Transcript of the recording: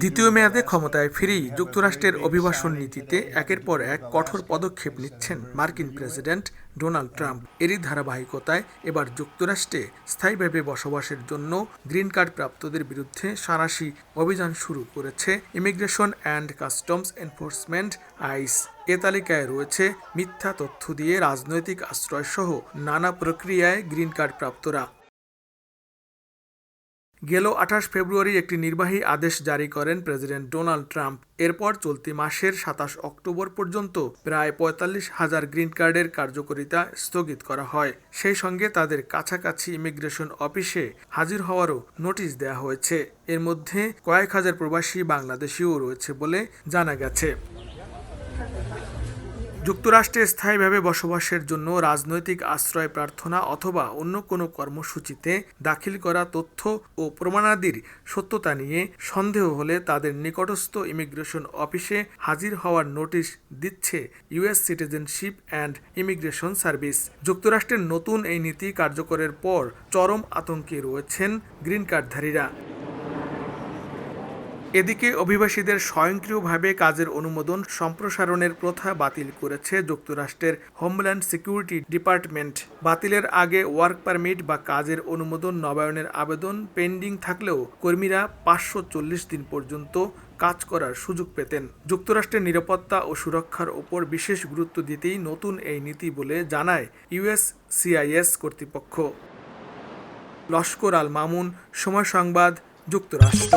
দ্বিতীয় মেয়াদে ক্ষমতায় ফিরেই We have a যুক্তরাষ্ট্রের অভিবাসন নীতিতে একের পর এক কঠোর পদক্ষেপ নিচ্ছেন মার্কিন. President Donald Trump. এরই ধারাবাহিকতায় এবার যুক্তরাষ্ট্রে স্থায়ীভাবে বসবাসের জন্য গ্রিন কার্ড প্রাপ্তদের বিরুদ্ধে সাঁড়াশি অভিযান শুরু করেছে immigration and customs enforcement ICE. এ তালিকায় রয়েছে মিথ্যা তথ্য দিয়ে রাজনৈতিক আশ্রয়সহ নানা প্রক্রিয়ায় গ্রিন কার্ড প্রাপ্তরা। গেল আঠাশ ফেব্রুয়ারি একটি নির্বাহী আদেশ জারি করেন প্রেসিডেন্ট ডোনাল্ড ট্রাম্প। এরপর চলতি মাসের সাতাশ অক্টোবর পর্যন্ত প্রায় পঁয়তাল্লিশ হাজার গ্রিন কার্ডের কার্যকারিতা স্থগিত করা হয়। সেই সঙ্গে তাদের কাছাকাছি ইমিগ্রেশন অফিসে হাজির হওয়ারও নোটিশ দেওয়া হয়েছে। এর মধ্যে কয়েক হাজার প্রবাসী বাংলাদেশিও রয়েছে বলে জানা গেছে। যুক্তরাষ্ট্রে স্থায়ীভাবে বসবাসের জন্য রাজনৈতিক আশ্রয় প্রার্থনা অথবা অন্য কোনো কর্মসূচিতে দাখিল করা তথ্য ও প্রমাণাদির সত্যতা নিয়ে সন্দেহ হলে তাদের নিকটস্থ ইমিগ্রেশন অফিসে হাজির হওয়ার নোটিশ দিচ্ছে US citizenship and immigration service. যুক্তরাষ্ট্রের নতুন এই নীতি কার্যকরের পর চরম আতঙ্কে রয়েছেন গ্রিন কার্ডধারীরা। এদিকে অভিবাসীদের স্বয়ংক্রিয়ভাবে কাজের অনুমোদন সম্প্রসারণের প্রথা বাতিল করেছে যুক্তরাষ্ট্রের হোমল্যান্ড সিকিউরিটি ডিপার্টমেন্ট। বাতিলের আগে ওয়ার্ক পারমিট বা কাজের অনুমোদন নবায়নের আবেদন পেন্ডিং থাকলেও কর্মীরা পাঁচশো চল্লিশ দিন পর্যন্ত কাজ করার সুযোগ পেতেন। যুক্তরাষ্ট্রের নিরাপত্তা ও সুরক্ষার ওপর বিশেষ গুরুত্ব দিতেই নতুন এই নীতি বলে জানায় ইউএস সিআইএস কর্তৃপক্ষ। লস্কর আল মামুন, সময় সংবাদ, যুক্তরাষ্ট্র।